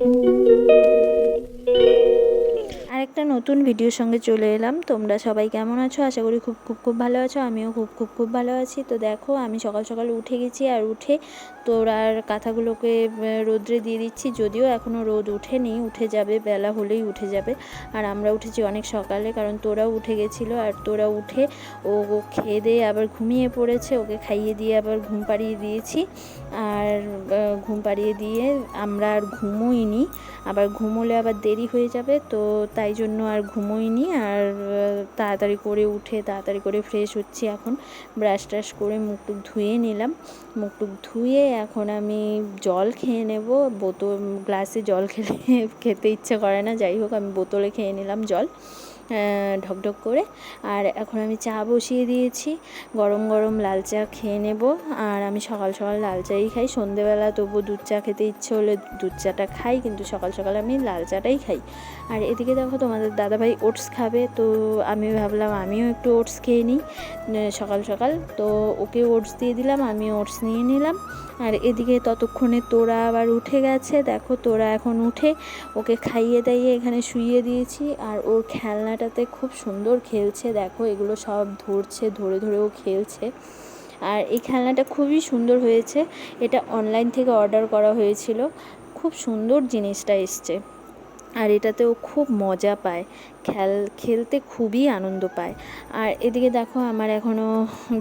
Música নতুন ভিডিওর সঙ্গে চলে এলাম। তোমরা সবাই কেমন আছো? আশা করি খুব খুব খুব ভালো আছো। আমিও খুব খুব খুব ভালো আছি। তো দেখো আমি সকাল সকাল উঠে গেছি আর উঠে তোরার কাঁথাগুলোকে আহ, রোদ্রে দিয়ে দিচ্ছি। যদিও এখনও রোদ উঠেনি উঠে যাবে বেলা হলেই উঠে যাবে। আর আমরা উঠেছি অনেক সকালে কারণ তোরাও উঠে গেছিল আর তোরা উঠে ও ও খেয়ে দিয়ে আবার ঘুমিয়ে পড়েছে। ওকে খাইয়ে দিয়ে আবার ঘুম পাড়িয়ে দিয়েছি। আর ঘুম পাড়িয়ে দিয়ে আমরা আর ঘুমোইনি। আবার ঘুমোলে আবার দেরি হয়ে যাবে তো তাই জন্য আর ঘুমোইনি আর তাড়াতাড়ি করে উঠে, তাড়াতাড়ি করে ফ্রেশ হচ্ছি এখন। ব্রাশ ট্রাশ করে মুখটুক ধুয়ে নিলাম। মুখটুক ধুয়ে এখন আমি জল খেয়ে নেব। বোতল গ্লাসে জল খেলে খেতে ইচ্ছে করে না। যাই হোক, আমি বোতলে খেয়ে নিলাম জল। ঢকঢক করে। আর এখন আমি চা বসিয়ে দিয়েছি। গরম গরম লাল চা খেয়ে নেব। আর আমি সকাল সকাল লাল চাই খাই। সন্ধেবেলা তবু দুধ চা খেতে ইচ্ছে হলে দুধ চাটা খাই, কিন্তু সকাল সকাল আমি লাল চাটাই খাই। আর এদিকে দেখো, তোমাদের দাদাভাই ওটস খাবে। তো আমি ভাবলাম আমিও একটু ওটস খেয়ে নিই সকাল সকাল। তো ওকে ওটস দিয়ে দিলাম আমি ওটস নিয়ে নিলাম। আর এদিকে ততক্ষণে তোরা আবার উঠে গেছে। দেখো, তোরা এখন উঠে ওকে খাইয়ে দাইয়ে এখানে শুইয়ে দিয়েছি। আর ওর খেলনাটাতে খুব সুন্দর খেলছে। দেখো, এগুলো সব ধরছে, ধরে ধরেও খেলছে। আর এই খেলনাটা খুবই সুন্দর হয়েছে। এটা অনলাইন থেকে অর্ডার করা হয়েছিল। খুব সুন্দর জিনিসটা এসছে। আর এটাতে ও খুব মজা পায়। খেল, খেলতে খুবই আনন্দ পায়। আর এদিকে দেখো আমার এখনও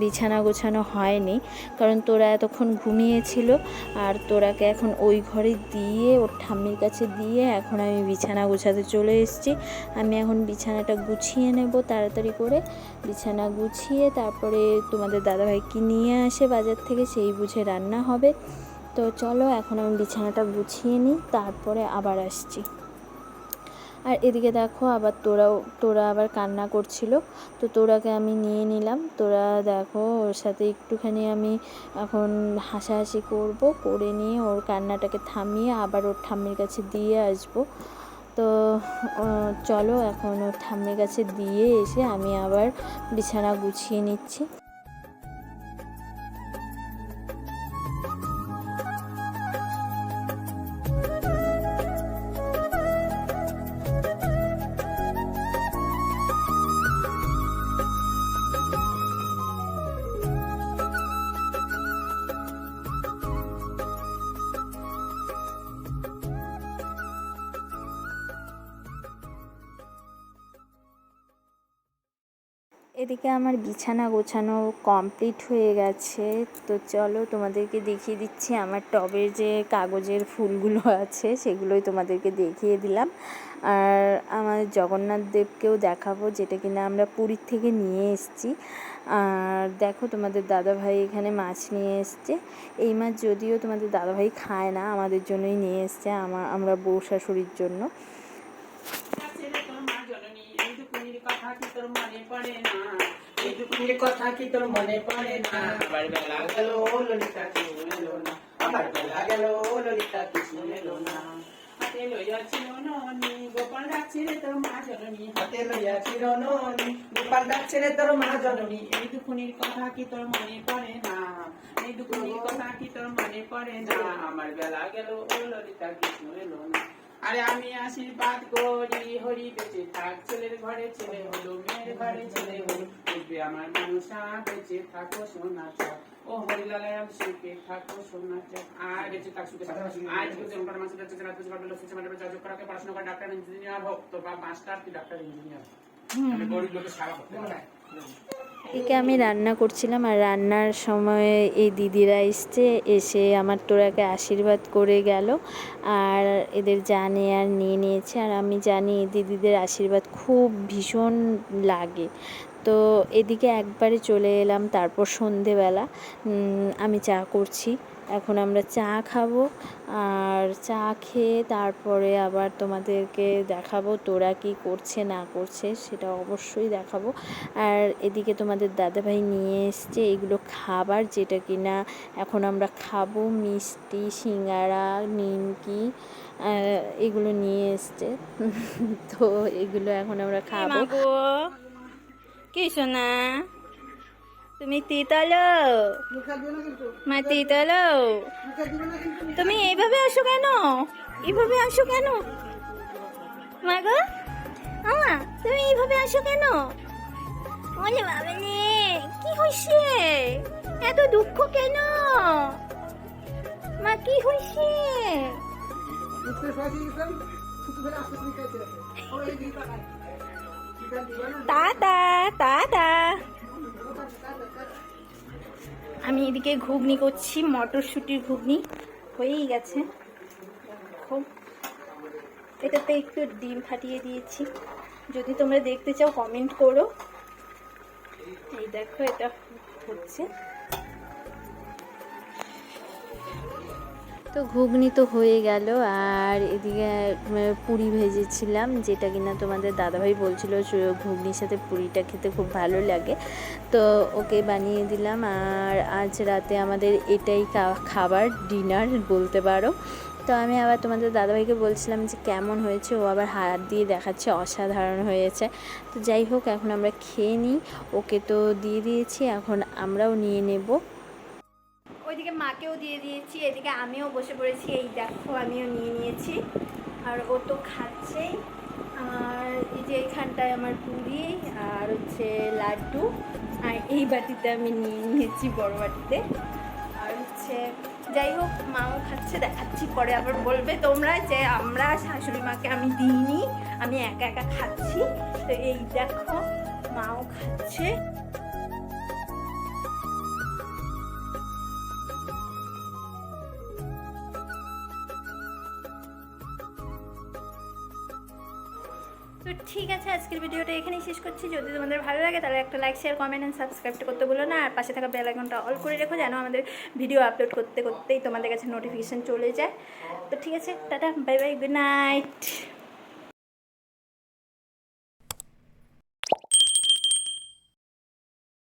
বিছানা গোছানো হয়নি, কারণ তোরা এতক্ষণ ঘুমিয়েছিল আর তোরাকে এখন ওই ঘরে দিয়ে, ওর ঠাম্মির কাছে দিয়ে এখন আমি বিছানা গোছাতে চলে এসেছি। আমি এখন বিছানাটা গুছিয়ে নেব তাড়াতাড়ি করে। বিছানা গুছিয়ে তারপরে তোমাদের দাদাভাই কি নিয়ে আসে বাজার থেকে, সেই বুঝে রান্না হবে। তো চলো এখন আমি বিছানাটা গুছিয়ে নিই, তারপরে আবার আসছি। আর এদিকে দেখো আবার তোরাও, তোরা আবার কান্না করছিল। তো তোরাকে আমি নিয়ে নিলাম। তোরা দেখো ওর সাথে একটুখানি আমি এখন হাসাহাসি করব, করে নিয়ে ওর কান্নাটাকে থামিয়ে আবার ওর ঠাম্মির কাছে দিয়ে আসব। তো চলো এখন ওর ঠাম্মির কাছে দিয়ে এসে আমি আবার বিছানা গুছিয়ে নিচ্ছি। এদিকে আমার বিছানা গোছানো কমপ্লিট হয়ে গেছে। তো চলো তোমাদেরকে দেখিয়ে দিচ্ছি আমার টবের যে কাগজের ফুলগুলো আছে, সেগুলোই তোমাদেরকে দেখিয়ে দিলাম। আর আমার জগন্নাথ দেবকেও দেখাবো, যেটা কিনা আমরা পুরীর থেকে নিয়ে এসেছি। আর দেখো তোমাদের দাদাভাই এখানে মাছ নিয়ে এসছে। এই মাছ যদিও তোমাদের দাদাভাই খায় না, আমাদের জন্যই নিয়ে এসছে, আমার, আমরা বউ শাশুড়ির জন্য। কথা কি তোর মনে পড়ে না? এইটুকুনির কথা কি তোর মনে পড়ে না? আবার বেলা গেল ললিতা কিছু এলো না? আবার বেলা গেল ললিতা কিছু এলো না? হাতে লইয়াছিল ননি গোপাল ডাকছে রে তোর মা জননী। হাতে লইয়াছিল ননি গোপাল ডাকছে রে তোর মা জননী। এই দুখুনির কথা কি তোর মনে পড়ে না? এই দুখুনির কথা কি তোর মনে পড়ে না? আমার বেলা গেল ললিতা কিছু এলো না? আরে আমি আশীর্বাদ করি হরি বেঁচে থাক ছেলের ঘরে ছেলে হলো মেয়ের ঘরে ছেলে হলো। দেখবে আমার মানুষা বেঁচে থাকো সোনা চাক ও হরিলালায় সুখে থাকো সোনা চাক আর বেঁচে থাক সুখে থাকো। আজ ওটার মাসে যাচ্ছে যারা বুঝে পারবে লোকের সামনে যাচ্ছে করাকে পড়াশোনা করে ডাক্তার ইঞ্জিনিয়ার হোক তো বা মাস্টার কি ডাক্তার ইঞ্জিনিয়ার? আমি গরিব লোকের সারা করতে একে আমি রান্না করছিলাম আর রান্নার সময় এই দিদিরা এসছে, এসে আমার তোরাকে আশীর্বাদ করে গেল আর এদের জানে আর নিয়ে নিয়েছে আর আমি জানি এই দিদিদের আশীর্বাদ খুব ভীষণ লাগে। তো এদিকে একবারে চলে এলাম, তারপর সন্ধেবেলা আমি চা করছি। এখন আমরা চা খাব। আর চা খেয়ে তারপরে আবার তোমাদেরকে দেখাবো তোরা কি করছে না করছে সেটা অবশ্যই দেখাবো। আর এদিকে তোমাদের দাদাভাই নিয়ে এসছে এগুলো খাবার যেটা কি না এখন আমরা খাব। মিষ্টি সিঙ্গারা নিমকি এগুলো নিয়ে এসছে। তো এগুলো এখন আমরা খাব। কি শোনা তুমি তিতালো। মা তিতালো। তুমি এইভাবে আসো কেন? এভাবে আসো কেন? মা গো। আমা, তুমি এইভাবে আসো কেন? ওরে বাবালে কি হইছে? এত দুঃখ কেন? মা, কি হইছে? দাদা দাদা আমি এদিকে ঘুগনি করছি, মটরশুটির ঘুগনি। হয়েই গেছে। দেখো। এটাতে একটু ডিম ফাটিয়ে দিয়েছি। যদি তোমরা দেখতে চাও কমেন্ট করো। এই দেখো, এটা হচ্ছে। তো ঘুগনি তো হয়ে গেল, আর এদিকে পুরি ভেজেছিলাম, যেটা কিনা তোমাদের দাদাভাই বলছিল ঘুগনির সাথে পুরিটা খেতে খুব ভালো লাগে। তো ওকে বানিয়ে দিলাম, আর আজ রাতে আমাদের এটাই খাবার, ডিনার বলতে পারো। তো আমি আবার তোমাদের দাদাভাইকে বলছিলাম যে কেমন হয়েছে, ও আবার হাত দিয়ে দেখাচ্ছে, অসাধারণ হয়েছে। তো যাই হোক, এখন আমরা খেয়ে নিই, ওকে তো দিয়ে দিয়েছি, এখন আমরাও নিয়ে নেব। ওইদিকে মাকেও দিয়ে দিয়েছি, এদিকে আমিও বসে পড়েছি, এই দেখো আমিও নিয়ে নিয়েছি। আর ও তো খাচ্ছেই আর এই যে এইখানটায় আমার পুরি আর হচ্ছে লাড্ডু। আর এই বাটিতে আমি নিয়ে নিয়েছি বড় বাটিতে। আর হচ্ছে, যাই হোক, মাও খাচ্ছে, দেখাচ্ছি, পরে আবার বলবে তোমরা যে আমরা শাশুড়ি মাকে আমি দিইনি, আমি একা একা খাচ্ছি। তো এই দেখো, মাও খাচ্ছে। তো ঠিক আছে, আজকের ভিডিওটা এখানেই শেষ করছি। যদি তোমাদের ভালো লাগে, তাহলে একটা লাইক শেয়ার কমেন্ট অ্যান্ড সাবস্ক্রাইবটা করতে বলো না। আর পাশে থাকা বেল আইকনটা অল করে রেখো যেন আমাদের ভিডিও আপলোড করতে, করতেই তোমাদের কাছে নোটিফিকেশান চলে যায়। তো ঠিক আছে, tata bye bye good night